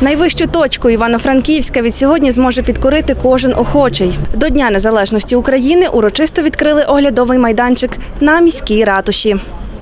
Найвищу точку Івано-Франківська від сьогодні зможе підкорити кожен охочий. До Дня Незалежності України урочисто відкрили оглядовий майданчик на міській ратуші.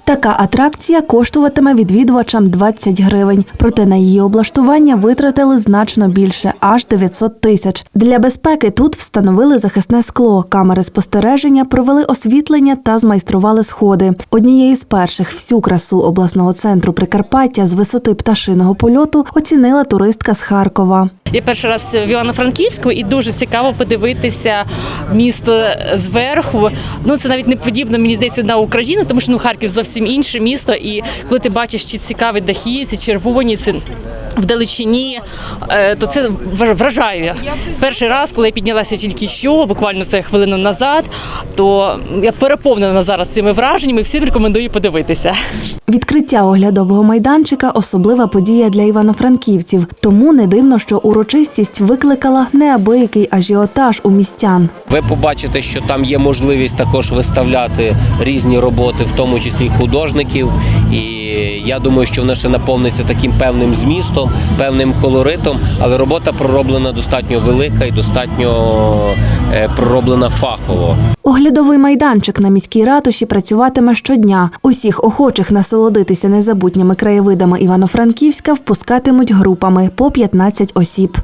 Така атракція коштуватиме відвідувачам 20 гривень. Проте на її облаштування витратили значно більше аж 900 тисяч. Для безпеки тут встановили захисне скло, камери спостереження, провели освітлення та змайстрували сходи. Однією з перших всю красу обласного центру Прикарпаття з висоти пташиного польоту оцінила туристка з Харкова. Я перший раз в Івано-Франківську і дуже цікаво подивитися місто зверху. Ну це навіть не подібно, мені здається, на Україну, тому що ну Харків зовсім інше місто. І коли ти бачиш ці цікаві дахи, ці червоні, ці вдалечині, е, то це вражає. Перший раз, коли я піднялася тільки що, буквально це хвилину назад, то я переповнена зараз цими враженнями. Всім рекомендую подивитися. Відкриття оглядового майданчика особлива подія для івано-франківців. Тому не дивно, що урочистість викликала неабиякий ажіотаж у містян. Ви побачите, що там є можливість також виставляти різні роботи, в тому числі художників. І я думаю, що воно ще наповниться таким певним змістом, певним колоритом, але робота пророблена достатньо велика і достатньо е, пророблена фахово. Оглядовий майданчик на міській ратуші працюватиме щодня. Усіх охочих насолодитися незабутніми краєвидами Івано-Франківська впускатимуть групами по 15 осіб.